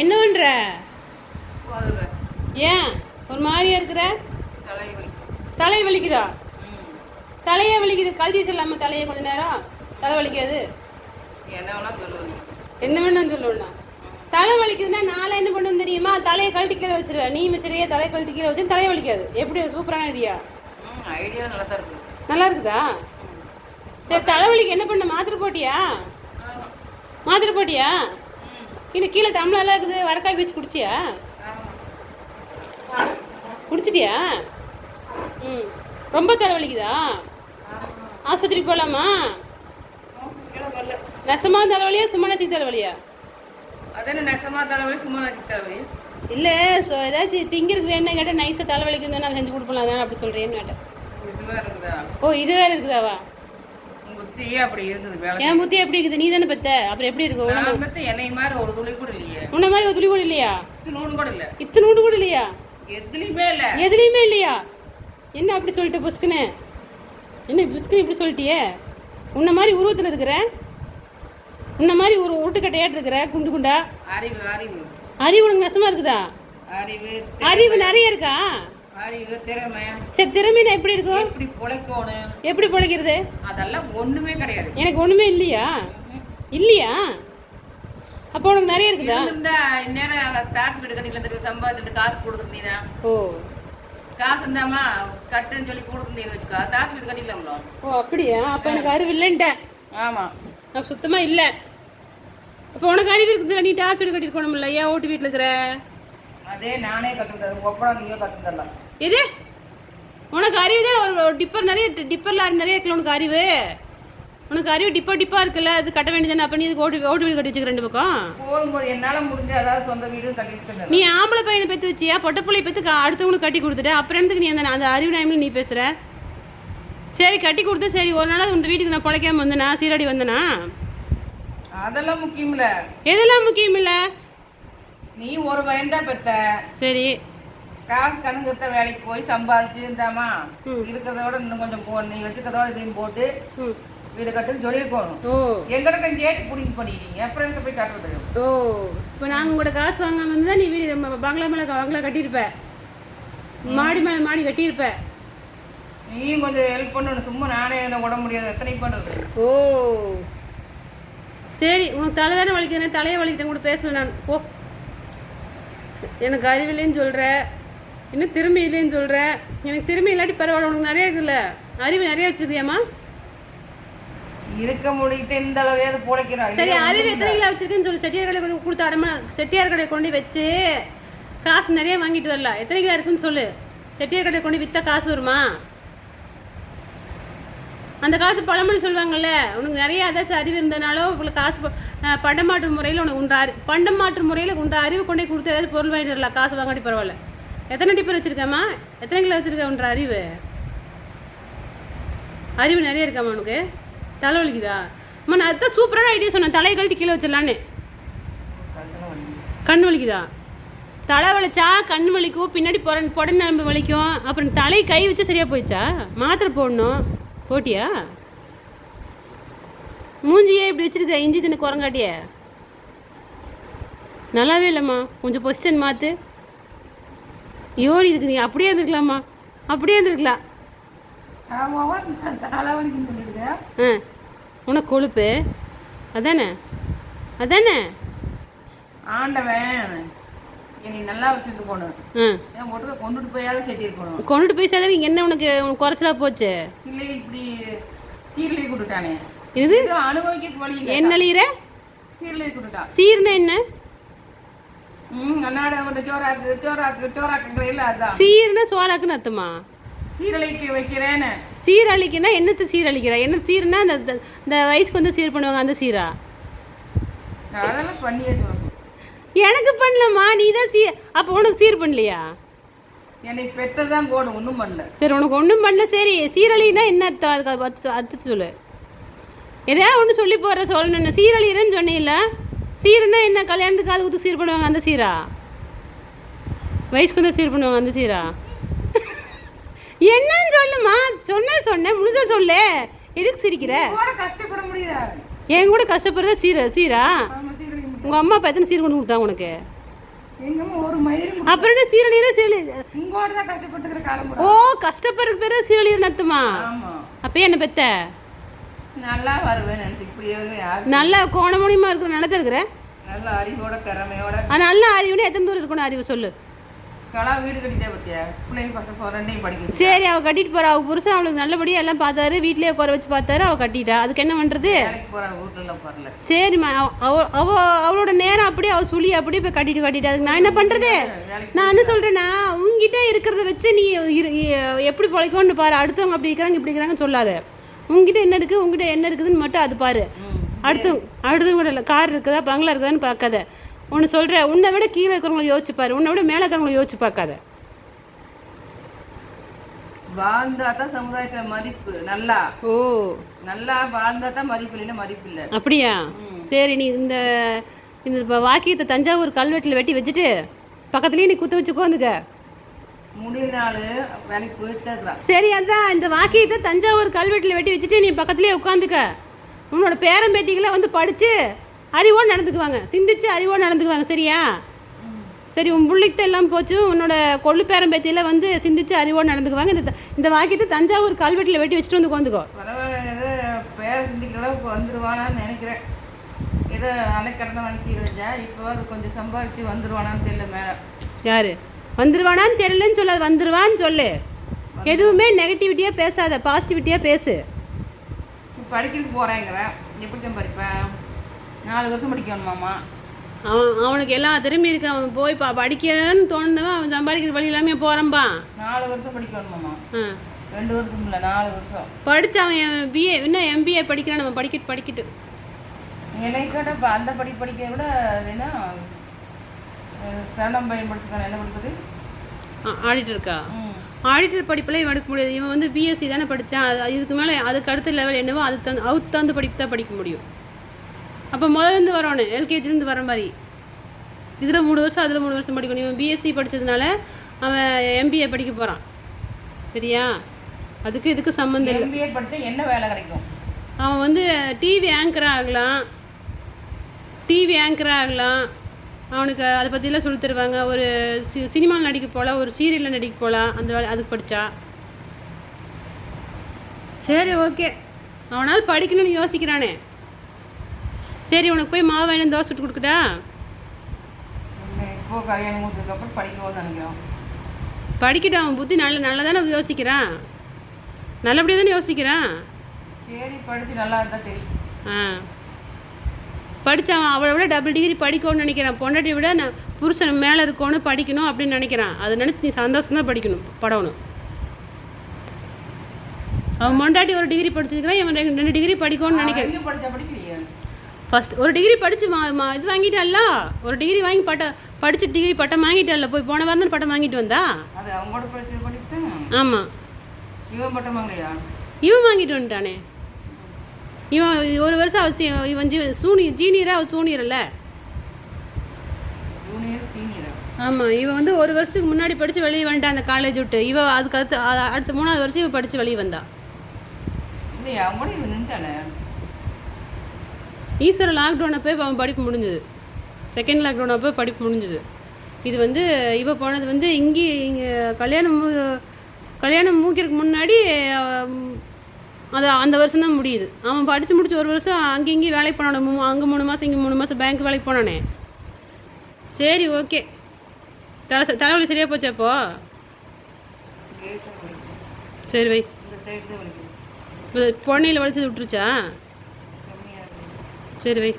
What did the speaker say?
என்ன பண்ற போதுங்க ஏன்? ஒரு மாதிரியா இருக்கிற? தலை வலிக்குதா. தலையே வலிக்குது? கழட்டி வச்சிடலாமா தலையை கொஞ்ச நேரம் தலை வலிக்காது? என்ன வேணா சொல்லுவீங்க என்ன வேணும் சொல்லணும்னா தலை வலிக்குதுன்னா நாளை என்ன பண்ணுன்னு தெரியுமா? தலையை கழட்டி கீழே வச்சிருவேன். நீ வச்சிருக்கிய தலையை கழட்டி கீழே வச்சு தலையை வலிக்காது. எப்படி? சூப்பரான ஐடியா ஐடியா நல்லா தான் இருக்குது நல்லா இருக்குதா? சரி தலைவலிக்கு என்ன பண்ண? மாத்திரை போட்டியா? மாத்திரை போட்டியா? இன்னும் கீழே டம்ளர்லாம் இருக்குது. வரக்காய் வச்சு குடிச்சியா? குடிச்சிட்டியா? ம். ரொம்ப தலைவலிக்குதா ஆமாம் ஆஸ்பத்திரி போகலாமா நெசமாக தலைவலியா சும்மா நச்சுக்கு தலைவலியா அதானே நெசமா தலைவலி சும்மா தலைவலி இல்லை ஸோ ஏதாச்சும் திங்கிறதுக்கு வேணும் கேட்டால் நைஸாக தலைவலிக்குன்னு நான் செஞ்சு கொடுப்பலாம் அதான் அப்படி சொல்கிறேன்னு கேட்டேன். ஓ இது வேறு இருக்குதாவா? புத்தியே அப்படி இருக்குது வேலை என் புத்தி எப்படி இருக்குது? நீ தானே பெத்த. அப்புறம் எப்படி இருக்கு? நான் பத்தி என்னை மாதிரி ஒரு துளி கூட இல்லையே. உன்ன மாதிரி ஒரு துளி கூட இல்லையா? நூறு கூட இல்லை. இத்தனோண்டு கூட இல்லையா? எதுலையுமே இல்லை. எதுலேயுமே இல்லையா? என்ன அப்படி சொல்லிட்டு புஸ்குன்னு என்ன புஸ்குன்னு இப்படி சொல்லிட்டியே? உன்ன மாதிரி உருவத்தில் இருக்கிற உன்ன மாதிரி ஒரு உருட்டுக்கட்டையாட்டு இருக்கிற குண்டு குண்டா? அறிவு அறிவு. அறிவு உனக்கு நெசமா இருக்குதா? அறிவு அறிவு நிறைய இருக்கா? சரி திறமைனா எப்படி இருக்கும்? எப்படி பொழைக்கணும்? எப்படி பிழைக்கிறது? அதெல்லாம் ஒண்ணுமே கிடையாது. எனக்கு ஒன்றுமே இல்லையா? இல்லையா? அப்போ உனக்கு நிறைய இருக்குதா? இருந்தா இந்நேரம் தாசு வீடு இருந்து சம்பாதிச்சுட்டு காசு கொடுத்துருந்தீங்கன்னா ஓ. காசு இருந்தாமா கட்டுன்னு சொல்லி கொடுத்துருந்தீங்கன்னு வச்சுக்கோ. தாசு வீடு கட்டிக்கலாம்ல ஓ அப்படியா? அப்போ எனக்கு அறிவு இல்லைன்ட்டேன் ஆமா. நான் சுத்தமாக இல்லை. அப்போ உனக்கு அறிவு இருக்குது நீ டார்ச் வீடு கட்டிருக்கணும்ல ஏன் ஓட்டு வீட்டில் இருக்கிற? அதே நானே கட்டுறது ஒப்படா நீயோ கட்டுறதெல்லாம் எது? உனக்கு அறிவு தான் ஒரு டிப்பர் நிறைய டிப்பர் லாரி நிறைய இருக்குல்ல உனக்கு அறிவு? உனக்கு அறிவு டிப்பர் டிப்பா இருக்குல்ல அது கட்ட வேண்டியதானே அப்போ நீ ஓட்டு ஓட்டு வீடு கட்டி வச்சுக்க ரெண்டு பக்கம்? போகும்போது என்னால முடிஞ்ச அதாவது சொந்த வீடு கட்டி நீ ஆம்பளை பையனை பெற்று வச்சியா? பொட்டை பிள்ளை பெற்று அடுத்தவங்களுக்கு கட்டி கொடுத்துட்ட. அப்புறம் என்னத்துக்கு நீ அந்த அந்த அறிவு டைமில் நீ பேசுகிற சரி கட்டி கொடுத்து சரி ஒரு நாள் உன் வீட்டுக்கு நான் பிழைக்காம வந்தேனா? சீராடி வந்தேனா? அதெல்லாம் முக்கியம் இல்ல எதெல்லாம் முக்கியம் இல்லை நீ ஒரு பையன் தான் பெத்த. சரி. காசு கணக்குத்த வேலைக்கு போய் சம்பாதிச்சு இருந்தாமா. இருக்கிறதோட இன்னும் கொஞ்சம் போ நீ வச்சுக்கிறதோட இதையும் போட்டு வீடு கட்டுன்னு சொல்லியிருக்கணும் எங்கிட்ட கேட்டு பிடிங்கி பண்ணிக்கிறீங்க. அப்புறம் எங்க போய் கட்டுறது ஓ. இப்போ நாங்கள் உங்களோட காசு வாங்காம வந்து தான் நீ வீடு பங்களா மேலே பங்களா கட்டியிருப்ப. மாடி மேலே மாடி கட்டியிருப்ப. நீயும் கொஞ்சம் ஹெல்ப் பண்ணணும். சும்மா நானே என்ன விட முடியாது எத்தனை பண்ணுறது? ஓ. சரி உனக்கு தலை தானே வலிக்கிறேன் தலையை வலிக்கிட்டேன் கூட பேசல நான். ஓ எனக்கு அறிவில்லைன்னு சொல்கிற இன்னும் திரும்பி இல்லைன்னு சொல்கிற எனக்கு திரும்பி இல்லாட்டி பரவாயில்ல உனக்கு நிறைய இருக்குல்ல? அறிவு நிறைய வச்சிருக்கியாம்மா? இருக்க முடியுது இந்த அளவையாவது பிழைக்கிறோம்? சரி அறிவு எத்தனை கிலோ வச்சிருக்கேன்னு சொல்லி. செட்டியார் கடை கொண்டு கொடுத்த அடமா செட்டியார் கடை கொண்டு வச்சு காசு நிறைய வாங்கிட்டு வரலாம். எத்தனை கிலோ இருக்குன்னு சொல்லு. செட்டியார் கடை கொண்டு விற்றா காசு வருமா? அந்த காலத்து பழமொழி சொல்லுவாங்கல்ல உனக்கு நிறைய ஏதாச்சும் அறிவு இருந்தனாலோ உங்களுக்கு காசு பண்டமாற்று முறையில் உனக்கு உண்ட அறி பண்டமாற்று முறையில் உண்ட அறிவு கொண்டே கொடுத்து ஏதாச்சும் பொருள் வாங்கிட்டு வரலாம். காசு வாங்காட்டி பரவாயில்ல. எத்தனை டிப்பர் வச்சிருக்கேம்மா? எத்தனை கிலோ வச்சுருக்கன்ற அறிவு? அறிவு நிறைய இருக்காம்மா உனக்கு? தலை வலிக்குதா? அம்மா நான் அதுதான் சூப்பரான ஐடியா சொன்னேன். தலையை கழுத்து கீழே வச்சிடலான்னு. கண் வலிக்குதா? தலை வலிச்சா கண் வலிக்கும் பின்னாடி புறன் புடன் நரம்பு வலிக்கும். அப்புறம் தலை கை வச்சு சரியாக போயிடுச்சா? மாத்திரை போடணும். போட்டியா? மூஞ்சியே இப்படி வச்சிருக்க இஞ்சி தின்னு குரங்காட்டிய. நல்லாவே இல்லைம்மா. கொஞ்சம் பொசிஷன் மாற்று ஐயோ இதுக்கு நீ அப்படியே இருந்திருக்கலாம்மா அப்படியே இருந்திருக்கலாம். ஆ உனக்கு கொழுப்பு? அதானே? அதானே? ஆண்டவன் நல்லா என் ஒட்டுக்க கொண்டுட்டு இருக்கணும் கொண்டுட்டு போய் சேர்ந்தா என்ன உனக்கு குறைச்சலா போச்சு? இல்லை இப்படி சீரலி கொடுத்தானே. இது அனுபவிக்க என்ன சீரலி கொடுத்தான் சீர்னா என்ன ம் அண்ணாட விட சோறாக்கு சோறாக்கு சோறாக்குங்கிறீங்கள அதான் சீர்னா சோறாக்குன்னு அர்த்தமா? சீரலைக்கு வைக்கிறேன்னு. சீரழிக்குன்னா என்னத்தை சீரழிக்கிற? என்ன சீர்னா இந்த இந்த- வயசுக்கு வந்து சீர் பண்ணுவாங்க அந்த சீரா? அதெல்லாம் உனக்கு. எனக்கு பண்ணலம்மா நீ தான் சீ அப்போ உனக்கு சீர் பண்ணலையா? என்னை பெத்ததான் கோடு ஒன்றும் பண்ணல. சரி உனக்கு ஒன்றும் பண்ணல சரி. சீரழினா என்ன அர்த்தம்? அதுக்கு அது அர்த்தம் அர்த்தத்தை சொல்லு. எதையா ஒன்று சொல்லி போகிற சொல்லணும் சீரழிகிறேன்னு சொன்னீல்ல சீருன்னா என்ன? கல்யாணத்துக்கு காது ஊத்துக்கு சீர் பண்ணுவாங்க அந்த சீரா? வயசுக்கு வந்து சீர் பண்ணுவாங்க அந்த சீரா? என்னன்னு சொல்லுமா? சொன்ன சொன்னேன் முழுசா சொல்லு. எதுக்கு சிரிக்கிற? கூட கஷ்டப்பட முடியல. என் கூட கஷ்டப்படுறத சீரா சீரா? உங்கள் அம்மா அப்பா எத்தனை சீர் கொண்டு கொடுத்தாங்க உனக்கு? அப்புறம் என்ன சீரநீரே சீரழி ஓ கஷ்டப்படுறதுக்கு பேர் தான் சீரழியர் நடத்துமா? அப்பயே என்ன பெத்த? நல்லா வருவேன் நினைச்சு வருவேன் யாரு நல்லா கோணமுனியமாக இருக்கிற நிலத்த இருக்கிற? நல்ல அறிவோட திறமையோட நல்ல அறிவுன்னு எத்தனை தூரம் இருக்கணும் அறிவு சொல்லு. கலா வீடு கட்டிட்டே பத்தியா? பிள்ளைங்க பசங்க ரெண்டையும் படிக்குது சரி அவள் கட்டிட்டு போறா. அவள் புருஷன் அவளுக்கு நல்லபடியாக எல்லாம் பார்த்தாரு. வீட்லயே உட்கார வச்சு பார்த்தாரு. அவள் கட்டிட்டா. அதுக்கு என்ன பண்ணுறது போற வீட்டுல உட்காரல. சரிம்மா. அவ அவ- அவ அவளோட நேரம் அப்படியே அவள் சுழி அப்படியே போய் கட்டிட்டு கட்டிட்டு. அதுக்கு நான் என்ன பண்ணுறது நான் என்ன சொல்கிறேன்னா உங்ககிட்ட இருக்கிறத வச்சு நீ எப்படி பிழைக்கணும்னு பாரு. அடுத்தவங்க அப்படி இருக்கிறாங்க இப்படி இருக்கிறாங்க சொல்லாத. உங்ககிட்ட என்ன இருக்குது உங்ககிட்ட என்ன இருக்குதுன்னு மட்டும் அது பாரு. அடுத்தவங்க அடுத்தவங்க இல்லை கார் இருக்குதா பங்களா இருக்குதான்னு பார்க்காத. ஒன்று சொல்கிறேன் உன்னை விட கீழே இருக்கிறவங்கள யோசிச்சு பாரு. உன்னை விட மேலே இருக்கிறவங்கள யோசிச்சு பார்க்காத. வாழ்ந்தா தான் சமுதாயத்துல மதிப்பு நல்லா. ஓ. நல்லா வாழ்ந்தா தான் மதிப்பு இல்லைன்னா மதிப்பு இல்லை. அப்படியா? சரி நீ இந்த இந்த வாக்கியத்தை தஞ்சாவூர் கல்வெட்டில் வெட்டி வச்சுட்டு பக்கத்துலேயே நீ குத்த வச்சு உட்காந்துக்க முடிய நாள் வேலைக்கு போயிட்டு இருக்கிறான் சரி அதான் இந்த வாக்கியத்தை தஞ்சாவூர் கல்வெட்டில் வெட்டி வச்சுட்டு நீ பக்கத்துலேயே உட்காந்துக்க. உன்னோட பேரம்பேத்திகளை வந்து படித்து அறிவோடு நடந்துக்குவாங்க. சிந்திச்சு அறிவோடு நடந்துக்குவாங்க சரியா? சரி உன் புள்ளிக்கு எல்லாம் போச்சு உன்னோட கொள்ளு பேரம்பேத்தியில் வந்து சிந்திச்சு அறிவோடு நடந்துக்குவாங்க. இந்த இந்த வாக்கியத்தை தஞ்சாவூர் கல்வெட்டில் வெட்டி வச்சுட்டு வந்து உட்காந்துக்கோ. வந்துருவானான்னு நினைக்கிறேன். ஏதோ அன்னைக்கு கடந்த வாங்கி இப்போ அது கொஞ்சம் சம்பாதிச்சு வந்துருவானான்னு தெரியல மேலே. யாரு? வந்துருவானான்னு தெரியலன்னு சொல்லாது வந்துருவான்னு சொல்லு. எதுவுமே நெகட்டிவிட்டியாக பேசாத பாசிட்டிவிட்டியாக பேசு. படிக்கிறதுக்கு போகிறேங்கிறேன் எப்படி சம்பாதிப்பேன் நாலு வருஷம் படிக்கணுமாம்மா? அவன் அவனுக்கு எல்லா திறமையும் இருக்கு. அவன் போய் பா படிக்கிறேன்னு தோணுனவன் அவன் சம்பாதிக்கிற வழி எல்லாமே போகிறான்பா நாலு வருஷம் படிக்கணுமாம்மா? ஆ. ரெண்டு வருஷம் இல்லை நாலு வருஷம். படிச்சு அவன் பிஏ இன்னும் எம்பிஏ படிக்கிறான் நம்ம படிக்கட்டு படிக்கட்டு. இப்போ அந்த படி படிக்கிறத விட அது என்ன? சரணம் பையன் படிச்சிருக்கான என்ன படிப்பது ஆடிட்டர் இருக்கா? ம். ஆடிட்டர் படிப்பில் இவன் எடுக்க முடியாது. இவன் வந்து பிஎஸ்சி தானே படித்தான் அது இதுக்கு மேலே அதுக்கு அடுத்த லெவல் என்னவோ அதுக்கு தந்து அவுத்து தந்து படிப்பு தான் படிக்க முடியும். அப்போ முதலேருந்து வரணும் எல்கேஜிலேருந்து வர மாதிரி. இதில் மூணு வருஷம் அதில் மூணு வருஷம் படிக்கணும். இவன் பிஎஸ்சி படித்ததுனால அவன் எம்பிஏ படிக்க போகிறான் சரியா? அதுக்கு இதுக்கு சம்மந்தம் இல்லை. எம்பிஏ படித்தா என்ன வேலை கிடைக்கும்? அவன் வந்து டிவி ஆங்கர் ஆகலாம். டிவி ஆங்கர் ஆகலாம். அவனுக்கு அதை பற்றிலாம் சொல்லி தருவாங்க. ஒரு சி சினிமாவில் நடிக்க போகலாம் ஒரு சீரியலில் நடிக்க போகலாம் அந்த வேலை அதுக்கு படித்தா சரி ஓகே அவனாவது படிக்கணும்னு யோசிக்கிறானே. சரி உனக்கு போய் மாவு வாங்கி தோசை சுட்டு கொடுக்கட்டா? இப்போ கல்யாணம் முடிச்சதுக்கப்புறம் படிக்கணும்னு நினைக்கிறோம். படிக்கட்டும் அவன் புத்தி நல்ல நல்லா தானே யோசிக்கிறான். நல்லபடியாக தானே யோசிக்கிறான். சரி படித்து நல்லா இருந்தால் தெரியும். ஆ. படித்தவன் அவளை விட டபுள் டிகிரி படிக்கணும்னு நினைக்கிறான். பொண்டாட்டி விட நான் புருஷன் மேலே இருக்கணும் படிக்கணும் அப்படின்னு நினைக்கிறான். அதை நினச்சி நீ சந்தோஷம் தான் படிக்கணும் படணும். அவன் பொண்டாட்டி ஒரு டிகிரி படிச்சிருக்கிறான் இவன் ரெண்டு டிகிரி படிக்கணும்னு நினைக்கிறேன். படித்தா ஃபஸ்ட் ஒரு டிகிரி படித்து மா மா இது வாங்கிட்டால ஒரு டிகிரி வாங்கி பட்ட படிச்சு டிகிரி பட்டம் வாங்கிட்டால போய் போன வாரம் பட்டம் வாங்கிட்டு வந்தா? ஆமாம் இவன் பட்டம் வாங்கலையா? இவன் வாங்கிட்டு வந்துட்டானே. இவன் ஒரு வருஷம் அவசியம் இவன் ஜீ சூனி ஜீனியராக அவன் சூனியர் இல்லை சீனியரா? ஆமாம் இவன் வந்து ஒரு வருஷத்துக்கு முன்னாடி படித்து வெளியே வந்துட்டான் அந்த காலேஜ் விட்டு. இவ அதுக்கு அடுத்து அடுத்த மூணாவது வருஷம் இவன் படித்து வெளியே வந்தா. இல்லையா? அவங்க கூட இவன் நின்ட்டானே? ஈஸ்வர லாக்டவுன் அப்போ அவன் படிப்பு முடிஞ்சுது. செகண்ட் லாக்டவுன் அப்போ படிப்பு முடிஞ்சுது. இது வந்து இவ போனது வந்து இங்கே இங்கே கல்யாணம் கல்யாணம் மூக்கிறதுக்கு முன்னாடி அது அந்த வருஷம் தான் முடியுது. அவன் படித்து முடிச்சு ஒரு வருஷம் அங்கே இங்கேயும் வேலைக்கு போனானே மூ அங்கே மூணு மாதம் இங்கே மூணு மாதம் பேங்க் வேலைக்கு போனானே. சரி ஓகே தலை தலைவலி சரியாக போச்சு அப்போ சரி வை. பொன்னையில் இப்போ பொண்ணையில் வலிச்சது விட்டுருச்சா? சரி வை.